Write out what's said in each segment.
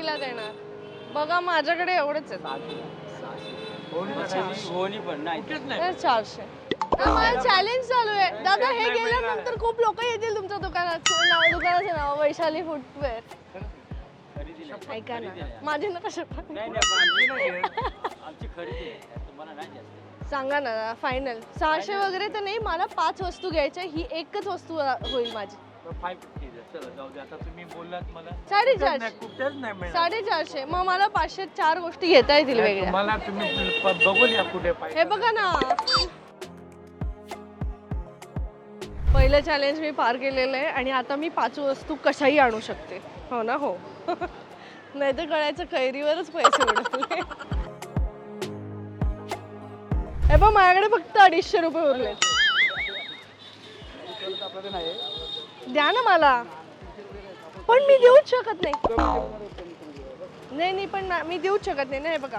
कितीला देणार. बघा माझ्याकडे एवढंच आहे होणी पण नाही. तर चारशे. हा, चॅलेंज चालू आहे. दादा हे गेल्यानंतर खूप लोक येतील तुमच्या दुकानात. नाव दुकानाचं? नाव वैशाली फुटवेअर. ऐका ना. माझे नका शपथ नाही नाही पण आमची आमची खरेदी आहे. तुम्हाला नाही जास्त. सांगा ना फायनल सहाशे वगैरे तर नाही मला पाच वस्तू घ्यायच्या ही एकच वस्तू होईल माझी. चला जाऊ दे. आता तुम्ही बोललात मला. साडेचारशे. कुठेच नाही मिळणार. साडेचारशे. मग मला पाचशे चार गोष्टी घेता येतील वेगळ्या. तुम्हाला तुम्ही प- बघून या कुठे पाहिजे. हे बघा ना. पहिलं चॅलेंज मी पार केलेलं आहे आणि आता मी पाच वस्तू कशाही आणू शकते. हो ना हो. नाही तर कळायचं कैरीवरच पैसे उडवले हे बघ माझ्याकडे फक्त अडीचशे रुपये उरले. द्या ना मला. पण मी देऊच शकत नाही. नाही नाही पण ना- मी देऊच शकत नाही ना हे बघा.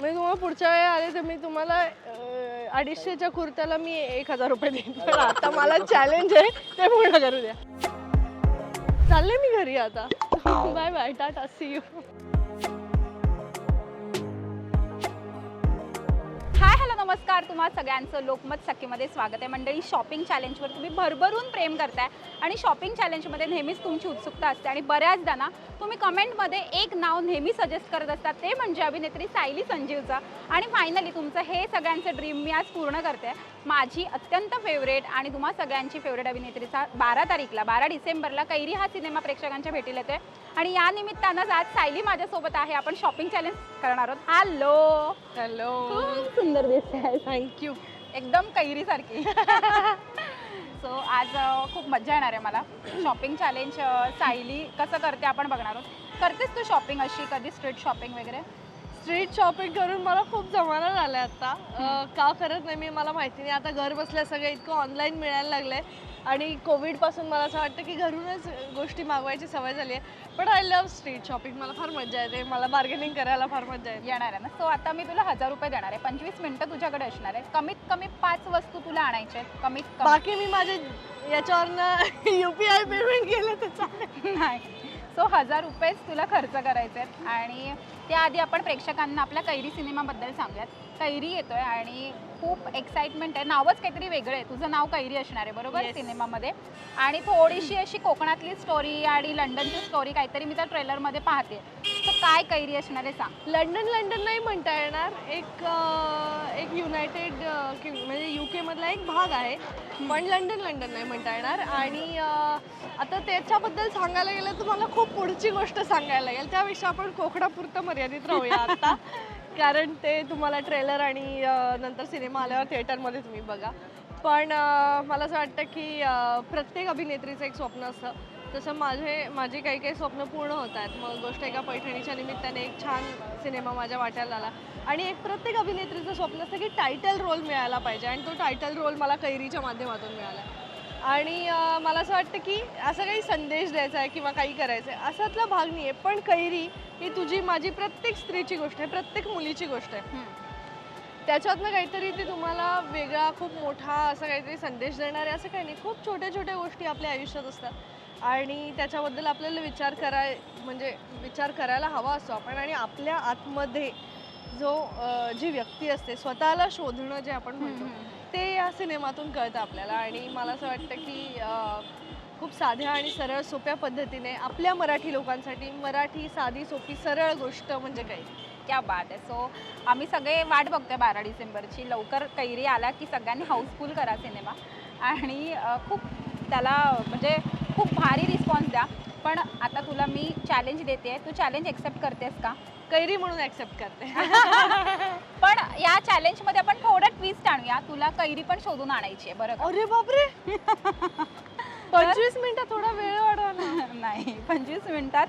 मी तुम्हाला पुढच्या वेळी आले तर मी तुम्हाला अडीचशेच्या कुर्त्याला मी एक हजार रुपये देईन. पण आता मला चॅलेंज आहे ते पूर्ण करू द्या. चालले मी घरी आता. Bye bye tata see you नमस्कार तुम्हा सगळ्यांचं लोकमत सखीमध्ये स्वागत आहे. मंडळी शॉपिंग चॅलेंजवर तुम्ही भरभरून प्रेम करताय आणि शॉपिंग चॅलेंजमध्ये नेहमीच तुमची उत्सुकता असते आणि बऱ्याचदा ना तुम्ही कमेंटमध्ये एक नाव नेहमी सजेस्ट करत असतात ते म्हणजे अभिनेत्री सायली संजीवचं. आणि फायनली तुमचं हे सगळ्यांचं ड्रीम मी आज पूर्ण करते. माझी अत्यंत फेवरेट आणि तुम्हा सगळ्यांची फेवरेट अभिनेत्रीचा बारा तारीखला बारा डिसेंबरला कैरी हा सिनेमा प्रेक्षकांच्या भेटीला येतोय. आणि या निमित्तानंच आज सायली माझ्यासोबत आहे. आपण शॉपिंग चॅलेंज करणार आहोत. हॅलो हॅलो खूप सुंदर दिसते थँक्यू एकदम कैरीसारखी सो आज खूप मजा येणार आहे मला. शॉपिंग चॅलेंज सायली कसं करते आपण बघणार आहोत. करतेस तू शॉपिंग अशी कधी स्ट्रीट शॉपिंग वगैरे? स्ट्रीट शॉपिंग करून मला खूप जमाना झालाय आता. अं, का करत नाही मी मला माहिती नाही. आता घर बसल्या सगळं इतकं ऑनलाईन मिळायला लागलंय. आणि कोविडपासून मला असं वाटतं की घरूनच गोष्टी मागवायची सवय झाली आहे. पण आय लव्ह स्ट्रीट शॉपिंग मला फार मजा येते. मला बार्गेनिंग करायला फार मजा येते. येणार आहे ना? सो आता मी तुला हजार रुपये देणार आहे. पंचवीस मिनटं तुझ्याकडे असणार आहे. कमीत कमी पाच वस्तू तुला आणायच्या आहेत. कमीत कमी. बाकी मी माझे याच्यावरनं युपीआय पेमेंट केलं तर चालेल. नाही. सो हजार रुपयेच तुला खर्च करायचे आहेत. आणि त्याआधी आपण प्रेक्षकांना आपल्या कैरी सिनेमाबद्दल सांगूयात. कैरी येतोय आणि खूप एक्साइटमेंट आहे. नावच काहीतरी वेगळं आहे. तुझं नाव कैरी असणार आहे बरोबर? Yes. सिनेमामध्ये. आणि थोडीशी अशी कोकणातली स्टोरी आणि लंडनची स्टोरी काहीतरी मी त्या ट्रेलरमध्ये पाहते तर काय कैरी असणार आहे सांग. लंडन लंडन नाही म्हणता येणार. एक अं, एक युनायटेड म्हणजे यू केमधला एक भाग आहे. पण लंडन लंडन नाही म्हणता येणार. आणि अं, आता त्याच्याबद्दल सांगायला गेलं तर मला खूप पुढची गोष्ट सांगायला लागेल. त्यापेक्षा आपण कोकणापुरतं मर्यादित राहूया आता. कारण ते तुम्हाला ट्रेलर आणि नंतर सिनेमा आल्यावर थिएटरमध्ये तुम्ही बघा. पण मला असं वाटतं की प्रत्येक अभिनेत्रीचं एक स्वप्न असतं. तसं माझे माझी काही काही स्वप्न पूर्ण होत आहेत. मग गोष्ट एका पैठणीच्या निमित्ताने एक छान सिनेमा माझ्या वाट्याला आला. आणि एक प्रत्येक अभिनेत्रीचं स्वप्न असतं की टायटल रोल मिळायला पाहिजे. आणि तो टायटल रोल मला कैरीच्या माध्यमातून मिळाला. आणि मला असं वाटतं की असं काही संदेश द्यायचा आहे किंवा काही करायचं आहे असातला भाग नाही आहे. पण कैरी ही तुझी माझी प्रत्येक स्त्रीची गोष्ट आहे प्रत्येक मुलीची गोष्ट आहे. त्याच्यातनं काहीतरी ती तुम्हाला वेगळा खूप मोठा असं काहीतरी संदेश देणारे असं काही नाही. खूप छोट्या छोट्या गोष्टी आपल्या आयुष्यात असतात. आणि त्याच्याबद्दल आपल्याला विचार कराय म्हणजे विचार करायला हवा असतो आपण. आणि आपल्या आतमध्ये जो जी व्यक्ती असते स्वतःला शोधणं जे आपण म्हणतो ते या सिनेमातून कळतं आपल्याला. आणि मला असं वाटतं की खूप साध्या आणि सरळ सोप्या पद्धतीने आपल्या मराठी लोकांसाठी मराठी साधी सोपी सरळ गोष्ट म्हणजे काही क्या बात आहे. सो आम्ही सगळे वाट बघतोय बारा डिसेंबरची. लवकर कैरी आला की सगळ्यांनी हाऊसफुल करा सिनेमा. आणि खूप त्याला म्हणजे खूप भारी रिस्पॉन्स द्या. पण आता तुला मी चॅलेंज देते तू चॅलेंज एक्सेप्ट करतेस का? कैरी म्हणून ऍक्सेप्ट करते. पण या चॅलेंजमध्ये आपण थोडं ट्विस्ट आणूया. तुला कैरी पण शोधून आणायची आहे बरं का? अरे बापरे! पंचवीस मिनिटं थोडा वेळ वाढवा ना. नाही पंचवीस मिनिटात.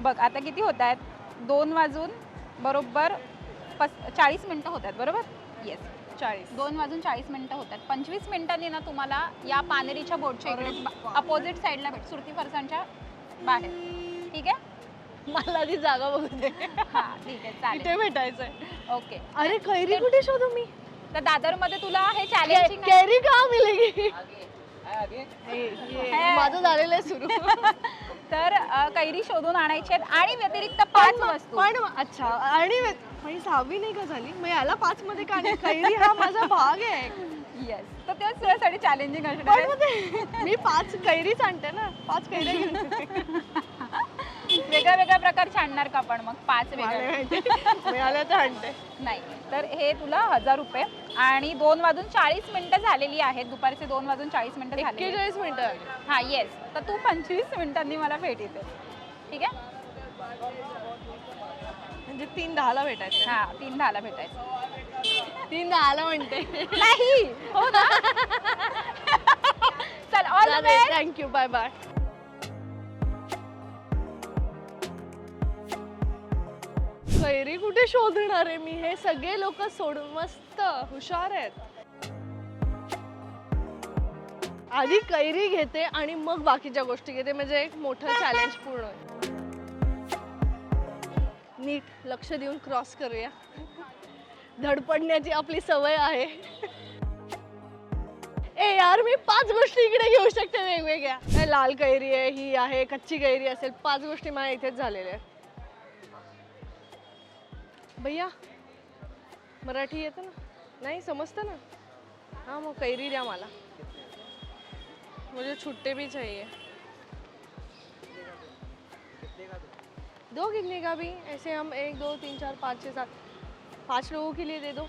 बघ आता किती होत आहेत? दोन वाजून बरोबर पस चाळीस मिनटं होत आहेत बरोबर? येस चाळीस. दोन वाजून चाळीस मिनिटं होतात पंचवीस मिनिटांनी ना तुम्हाला या पानेरीच्या बोटच्या इकडे अपोजिट साईडला भेट. सुरती फरसांच्या बाहेर. ठीक आहे? मला ती जागा बघू दे. हां ठीक आहे चालेल. इथे भेटायचंय. ओके. अरे कैरी कुठे शोधू मी? तर दादरमध्ये तुला हे चॅलेंजिंग कैरी का मिलेगी आगे माझं झालेलं आहे सुरू. तर अ, कैरी शोधून आणायची आहेत आणि व्यतिरिक्त पाच पण वस्तू. पण अच्छा आणि वे- ही सहावी नाही का झाली? मग याला पाच मध्ये का नाही? कैरी हा माझा भाग आहे. येस तर तेच तुझ्यासाठी चॅलेंजिंग असणार आहे. मी पाच कैरीच आणते ना. पाच कैऱ्या घेऊन. वेगळ्या वेगळ्या प्रकारचे आणणार का आपण मग? पाच माहिती. मिळाल्या तर आणते. नाही. तर हे तुला हजार रुपये आणि दोन वाजून चाळीस मिनिटं झालेली आहेत. दुपारचे दोन वाजून चाळीस मिनिटं झालेली आहेत. एक्केचाळीस मिनिटं हा येस तर तू पंचवीस मिनिटांनी मला भेट येते. ठीक आहे? म्हणजे तीन दहाला भेटायचं. हा तीन दहाला भेटायचं. तीन दहाला म्हणते. नाही. हो ना? चल all the best thank you bye bye कैरी कुठे शोधणार आहे मी? हे सगळे लोक सोडून मस्त हुशार आहेत. आधी कैरी घेते आणि मग बाकीच्या गोष्टी घेते. म्हणजे एक मोठं चॅलेंज पूर्ण. नीट लक्ष देऊन क्रॉस करूया. धडपडण्याची आपली सवय आहे. ए यार मी पाच गोष्टी इकडे घेऊ शकते वेगवेगळ्या. लाल कैरी आहे ही आहे कच्ची कैरी असेल पाच गोष्टी माझ्या इथेच झालेल्या आहेत. भैया मराठी येतं ना? नाही समजतं ना? हां मग कैरी द्या मला. मुझे छुट्टे भी चाहिए. दो कितने का भी ऐसे हम एक दो तीन चार पाँच छः सात. पाँच लोगों के लिए दे दो।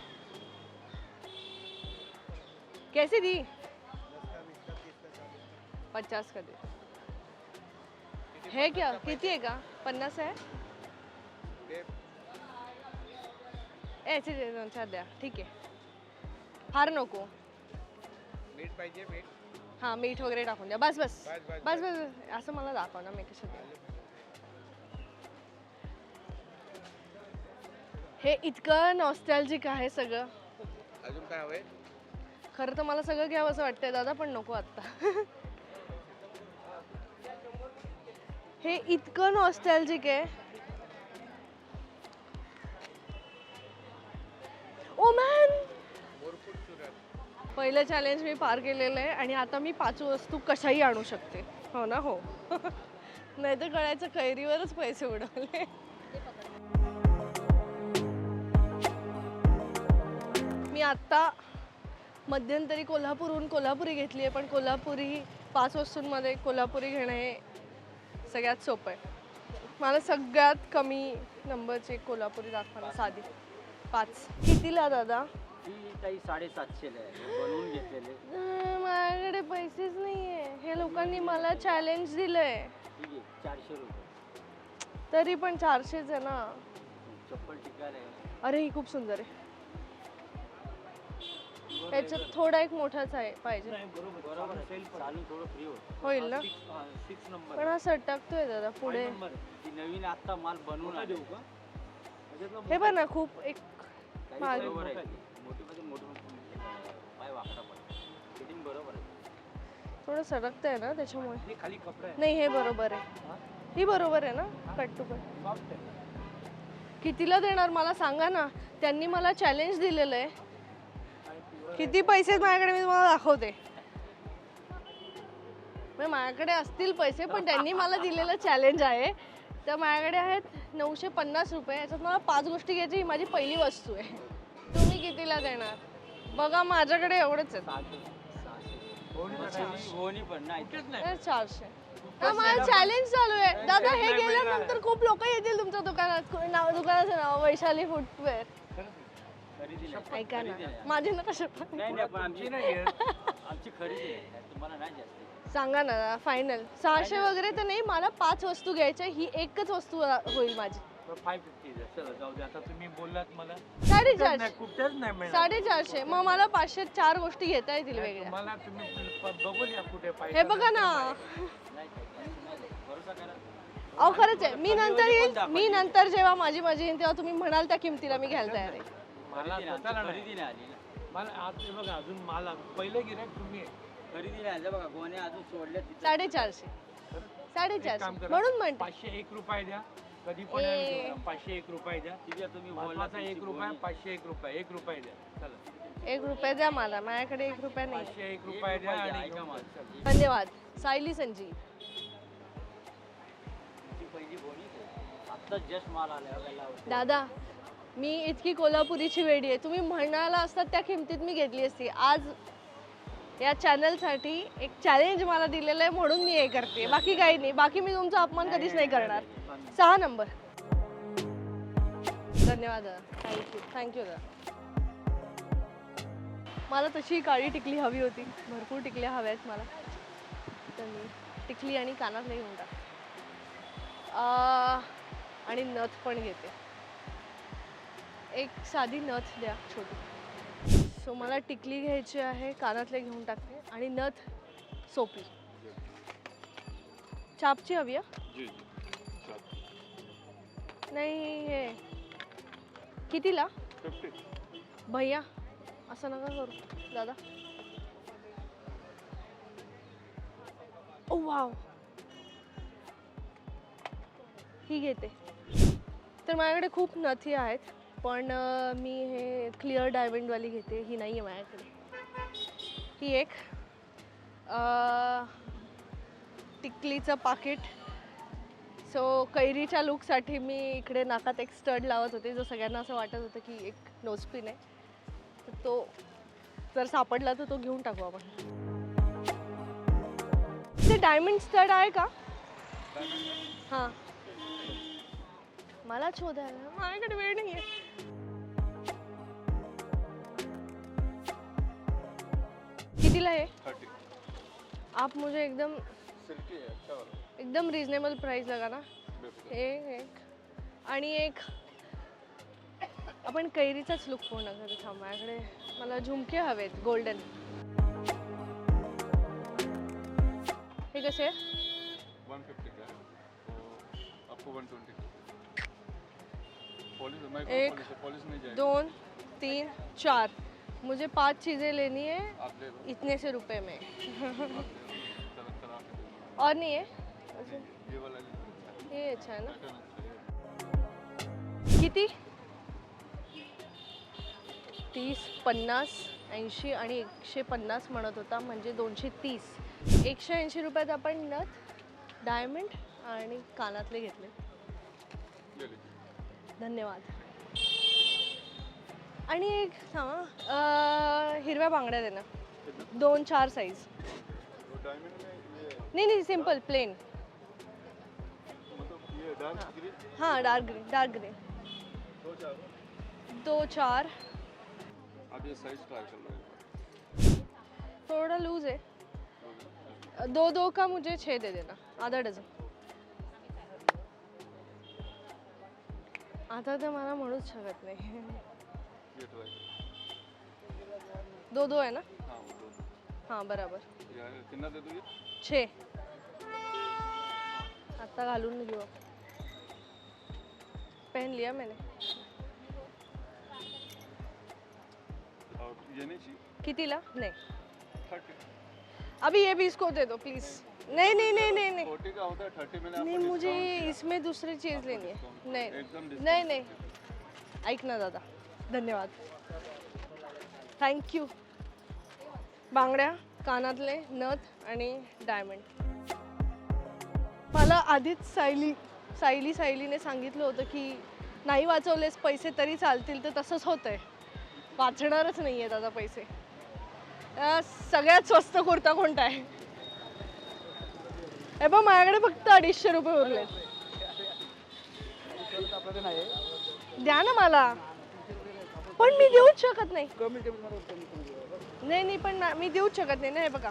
कैसे दी? पचास का दे। है क्या? किती आहे का पन्नास आहे याचे दे दोन चार द्या ठीक आहे फार नको मीठ पाहिजे मीठ हाँ मीठ वगैरे टाकून द्या। बस बस। बस, बस, असं मला दाखव ना मी कसं द्या हे इतकं नॉस्टॅल्जिक आहे सगळं. अजून काय हवंय? खरं तर मला सगळं घ्यावं असं वाटतंय दादा पण नको आत्ता. हे इतकं नॉस्टॅल्जिक आहे. ओ मॅन पहिलं चॅलेंज मी पार केलेलं आहे आणि आता मी पाच वस्तू कशाही आणू शकते. हो ना हो. नाही तर कळायचं कैरीवरच पैसे उडवले. मी आत्ता मध्यंतरी कोल्हापूरहून कोल्हापुरी घेतली आहे पण कोल्हापुरी पाच वस्तूंमध्ये कोल्हापुरी घेणं हे सगळ्यात सोपं आहे. मला सगळ्यात कमी नंबरची कोल्हापुरी दाखवा साधी. पाच. कितीला दादा? ती काही साडेसातशेला आहे. बनवून घेतलेले. अं, माझ्याकडे पैसेच नाहीये. हे लोकांनी मला चॅलेंज दिलंय. ठीक आहे. चारशे रुपये. तरी पण चारशेच आहे ना? चप्पल आहे अरे ही खूप सुंदर आहे. याच्यात थोडा एक मोठाच आहे पाहिजे. बरोबर आहे चालून थोडं फ्री होत. होईल ना? सिक्स नंबर पण हा सटकतोय दादा पुढे. ती नवीन आता माल बनवून देऊ का? हे बघ ना खूप एक माल. बरोबर आहे. मोठी मध्ये मोठी पाय वाकडा पण. फिटिंग बरोबर आहे. थोडं ना त्याच्यामुळे. हे खाली कपडा आहे नाही हे बरोबर आहे. ही? बरोबर आहे ना? कट टू कट सॉफ्ट आहे. कितीला देणार मला सांगा ना. त्यांनी मला चॅलेंज दिलेलं आहे. किती पैसे आहेत माझ्याकडे मी तुम्हाला दाखवते? म्हणजे माझ्याकडे असतील पैसे पण त्यांनी मला दिलेलं चॅलेंज आहे. तर माझ्याकडे आहेत नऊशे पन्नास रुपये. याच्यात मला पाच गोष्टी घ्यायची ही माझी पहिली वस्तू आहे. तुम्ही कितीला देणार? बघा माझ्याकडे एवढंच आहे चारशे. हा, माझं चॅलेंज चालू आहे. दादा हे गेल्यानंतर खूप लोक येतील तुमच्या दुकानात. नाव दुकानाचं नाव? वैशाली फुटवेअर ऐका ना. माझे नका शपथ नाही नाही पण आमची नाही आहे. आमची खरेदी आहे. तुम्हाला नाही जास्त. सांगा ना फायनल सहाशे वगैरे तर नाही मला पाच वस्तू घ्यायच्या ही एकच वस्तू होईल माझी. फाय फिफ्टी चला जाऊ दे. आता तुम्ही बोललात मला. साडेचारशे. नाही, कुठेच नाही मिळणार. साडेचारशे. मग मला पाचशे चार गोष्टी घेता येतील वेगळ्या. तुम्हाला तुम्ही प- बघूया कुठे पाहिजे. हे बघा ना. अहो खरंच आहे. मी नंतर येईल मी नंतर जेव्हा माझी माझी येईल तेव्हा तुम्ही म्हणाल त्या किमतीला मी घ्यायला तयार आहे. मला खरेदी नाही, स्वतःला आमची नाही. खरेदी नाही आली ना. मला आज हे बघा अजून माल पहिले गिरायक तुम्ही आहे. खरेदी नाही आली बघा गोण्या अजून सोडल्या तिथं. साडेचारशे. एक काम साडेचारशे करा. म्हणून म्हणते. पाचशे एक रुपये द्या. कधी पण ए. पाचशे एक रुपये द्या. तुम्ही बोलला महत्त्वाचा एक तुमची रुपया गोणी. पाचशे एक रुपये एक रुपये द्या. चला. एक रुपये द्या मला माझ्याकडे एक रुपया नाही. पाचशे एक रुपये द्या रुपये द्या, आणि ऐका घेऊन माझं. जा. धन्यवाद. सायली संजीव आत्ता जस्ट माल आला बघायला दादा मी इतकी कोल्हापुरीची वेडी आहे. तुम्ही म्हणाला असतात त्या किमतीत मी घेतली असती. आज या चॅनलसाठी एक चॅलेंज मला दिलेलं आहे म्हणून मी हे करते. बाकी काही नाही. बाकी मी तुमचा अपमान कधीच नाही करणार. सहा नंबर. धन्यवाद दादा. थँक्यू थँक्यू दादा. मला तशी काळी टिकली हवी होती. भरपूर टिकल्या हव्या आहेत मला. तर मी टिकली आणि कानात नाही टाक आणि नथ पण घेते. एक साधी नथ द्या छोटी. सो मला टिकली घ्यायची आहे कानातले घेऊन टाकते आणि नथ सोपी. चापची हवी नाही हे. कितीला? भैया असं नका करू दादा. ओ वाव ही घेते. तर माझ्याकडे खूप नथी आहेत. पण मी हे क्लिअर डायमंडवाली घेते. ही नाही आहे माझ्याकडे. ही एक टिकलीचं पाकिट. सो कैरीच्या लुकसाठी मी इकडे नाकात एक स्टड लावत होते जो सगळ्यांना असं वाटत होतं की एक नोजपिन आहे. तर तो जर सापडला तर तो घेऊन टाकू आपण. ते डायमंड स्टड आहे का? हां. मला शोधायला. माझ्याकडे वेळ नाही आहे कितीला आहे? थर्टी. आप मुझे एकदम सिल्की है अच्छा वाला. एकदम रिजनेबल प्राइस लगा ना. बेफिकर हे एक. आणि एक आपण कैरीचाच लुक पूर्ण करू थांब माझ्याकडे मला झुमके हवेत गोल्डन हे कसे? वन फिफ्टी का? है तो आपको वन ट्वेंटी. पॉलिश मैं एक, दोन तीन चार। मुझे पांच चीज़ें लेनी है इतने से रुपए में। और नहीं है? ये अच्छा है ना? किती? तीस पन्नास ऐंशी आणि एकशे पन्नास म्हणत होता म्हणजे दोनशे तीस. एकशे ऐंशी रुपयात आपण नथ डायमंड आणि कानातले घेतले. धन्यवाद. आणि एक हां. हिरव्या बांगड्या दे दोन चार साईज नाही नाही सिंपल प्लेन हां डार्क ग्रीन डार्क ग्रीन दो चार. थोड़ा लूज है दो दो का मुझे छः दे देना. आधा डझन. आता तर मला म्हणूच शकत नाही. दो दो आहे ना? हाँ हां बराबर. ये कितना दे दो ये छे. आता घालून घेऊ. पहन लिया मैंने. कितीला? नहीं. अभी ये भी इसको दे दो प्लीज नहीं नहीं नहीं नहीं नहीं। फोर्टी का होता है थर्टी मैंने नहीं मुझे। इसमें दूसरी चीज़ लेनी है। नहीं नहीं नहीं। ऐक ना दादा धन्यवाद। थँक्यू बांगड्या कानातले नथ आणि डायमंड मला आधीच सायली सायली सायलीने सांगितलं होतं की नाही वाचवलेस पैसे तरी चालतील तर तसंच होतंय. वाचणारच नाही आहेत आता पैसे सगळ्यात स्वस्त कुर्ता कोणता आहे? हे बघ माझ्याकडे फक्त अडीचशे रुपये उरले द्या ना मला. पण मी देऊच शकत नाही. नाही नाही पण ना- मी देऊच शकत नाही ना हे बघा.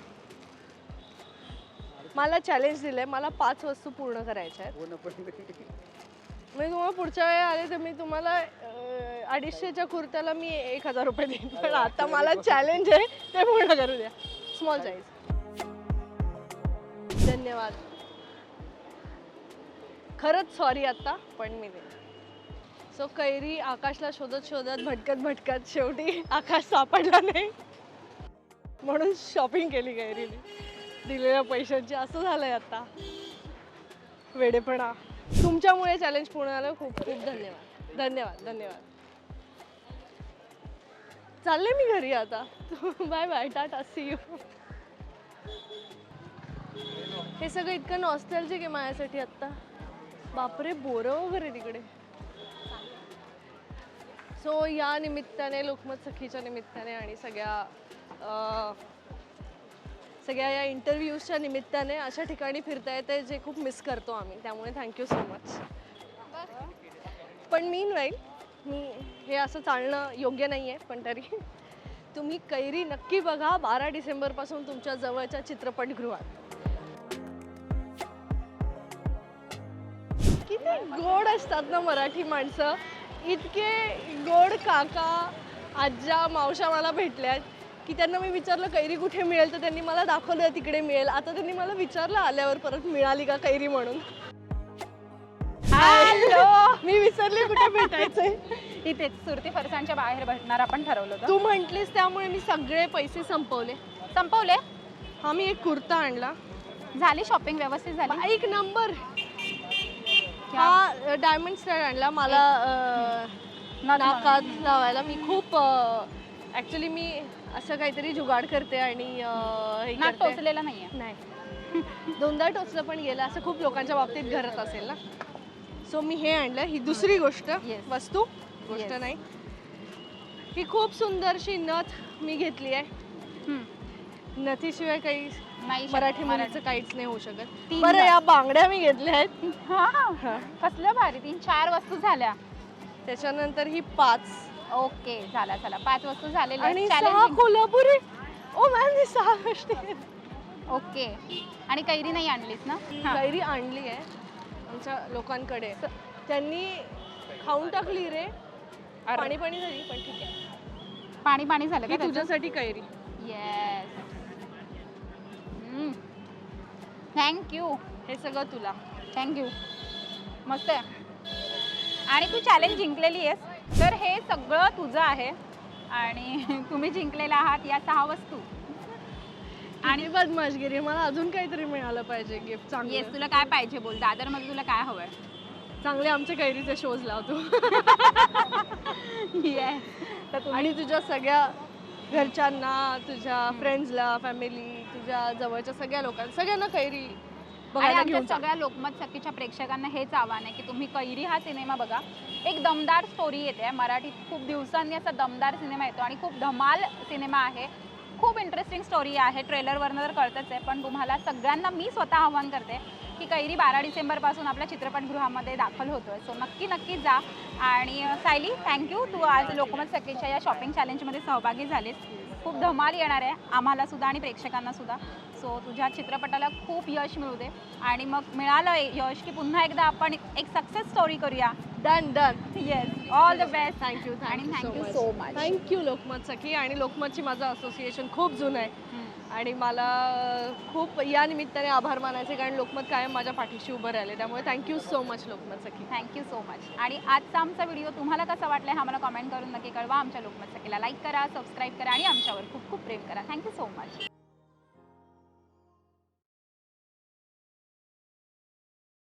मला चॅलेंज दिलंय मला पाच वस्तू पूर्ण करायच्या आहेत. मी तुम्हाला पुढच्या वेळी आले तर मी तुम्हाला अं, अडीचशेच्या कुर्त्याला मी एक हजार रुपये देईन. पण आता मला चॅलेंज आहे ते पूर्ण करू द्या. स्मॉल साईज धन्यवाद. खरंच सॉरी आता पण मी देईन सो कैरी आकाशला शोधत शोधत भटकत भटकत शेवटी आकाश सापडला नाही. म्हणून शॉपिंग केली कैरीने. दिलेल्या पैशांची असं झालंय आता. वेडेपणा. तुमच्यामुळे चॅलेंज पूर्ण झालं. खूप खूप धन्यवाद. धन्यवाद धन्यवाद. चालले मी घरी आता. Bye bye tata see you हे सगळं इतकं नॉस्टॅल्जिक आहे माझ्यासाठी आत्ता. बापरे बोरं वगैरे तिकडे. सो या निमित्ताने लोकमत सखीच्या निमित्ताने आणि सगळ्या सगळ्या या इंटरव्ह्यूजच्या निमित्ताने अशा ठिकाणी फिरता येते जे खूप मिस करतो आम्ही. त्यामुळे थँक्यू सो मच पण मीन वाईल मी हे असं चालणं योग्य नाही आहे पण तरी तुम्ही कैरी नक्की बघा बारा डिसेंबरपासून तुमच्या जवळच्या चित्रपटगृहात. किती गोड असतात ना मराठी माणसं? इतके गोड काका आज्या मावशा मला भेटल्यात की त्यांना मी विचारलं कैरी कुठे मिळेल? तर त्यांनी मला दाखवलं तिकडे मिळेल. आता त्यांनी मला विचारलं आल्यावर परत मिळाली का कैरी म्हणून? हॅलो! मी विसरले कुठे भेटायचंय. इथेच सुरती फरसांच्या बाहेर भेटणार आपण ठरवलं तू म्हंटलीस त्यामुळे मी सगळे पैसे संपवले. संपवले? हा मी एक कुर्ता आणला. झाली शॉपिंग व्यवस्थित झाली? एक नंबर. हा डायमंड स्टार आणला. मला अं, नाकात लावायला. मी खूप ऍक्च्युली मी असं काहीतरी जुगाड करते आणि अं, हे नाक करते. टोचलेलं नाहीये. नाही. दोनदा टोचलं पण गेलं. असं खूप लोकांच्या बाबतीत घरत असेल ना? सो मी हे आणलं. ही दुसरी गोष्ट. Yes. वस्तू. गोष्ट Yes. नाही. ही खूप सुंदरशी नथ मी घेतली आहे हम्म. नथीशिवाय काही नाही मराठी मुलीचं काहीच नाही होऊ शकत. तीन बरं या बांगड्या मी घेतल्या आहेत. हा. कसलं भारी तीन चार वस्तू झाल्या. त्याच्यानंतर ही पाच. ओके झाला झाला. पाच वस्तू झालेल्या आणि आहेत. सहा Challenging. कोल्हापुरी ओ मॅम ही सहा गोष्टी. ओके. आणि कैरी नाही आणलीस ना? हा. कैरी आणली आहे आमच्या लोकांकडे. त्यांनी खाऊन टाकली रे. पाणी पाणी झाली पण ठीक आहे. पाणी पाणी झालं ही का तुझ्यासाठी कैरी. थँक्यू हे सगळं तुला. थँक्यू मस्त आहे. आणि तू चॅलेंज जिंकलेली आहेस. तर हे सगळं तुझं आहे. आणि तुम्ही जिंकलेला आहात या सहा वस्तू. आणि बदमाशगिरी. मला अजून काहीतरी मिळालं पाहिजे गिफ्ट येस चांगले तुला काय पाहिजे बोल. दादरमध्ये तुला काय हवंय? चांगले आमचे कैरीचे शोज लावतो येस आणि तुझ्या सगळ्या घरच्यांना तुझ्या फ्रेंड्सला फॅमिली तुझ्या जवळच्या सगळ्या लोकांना सगळ्यांना कैरी आणि बघायला आमच्या घेऊन जा. सगळ्या लोकमत सखीच्या प्रेक्षकांना हेच आव्हान आहे की तुम्ही कैरी हा सिनेमा बघा. एक दमदार स्टोरी येते. मराठीत खूप दिवसांनी असा दमदार सिनेमा येतो आणि खूप धमाल सिनेमा आहे. खूप इंटरेस्टिंग स्टोरी आहे. ट्रेलरवरनं तर कळतच आहे पण तुम्हाला सगळ्यांना मी स्वतः आव्हान करते की कैरी बारा डिसेंबरपासून आपल्या चित्रपटगृहामध्ये दाखल होतोय. सो नक्की नक्की जा. आणि सायली थँक्यू तू आज लोकमत सखीच्या या शॉपिंग चॅलेंजमध्ये सहभागी झालीस. खूप धमाल येणार आहे. आम्हाला सुद्धा आणि प्रेक्षकांना सुद्धा. सो तुझ्या चित्रपटाला खूप यश मिळू दे. आणि मग मिळालं यश की पुन्हा एकदा आपण एक सक्सेस स्टोरी करूया. Done done yes all the best thank you आणि thank you thank you so much thank you Lokmat Sakhi. आणि लोकमतची माझं असोसिएशन खूप जुनं आहे. आणि मला खूप या निमित्ताने आभार मानायचे कारण लोकमत कायम माझ्या पाठीशी उभं राहिले. त्यामुळे thank you so much Lokmat Sakhi. Thank you so much आणि आजचा आमचा व्हिडिओ तुम्हाला कसा वाटला हा मला कमेंट करून नक्की कळवा. आमच्या लोकमत सखीला लाईक करा सबस्क्राईब करा आणि आमच्यावर खूप खूप प्रेम करा. Thank you so much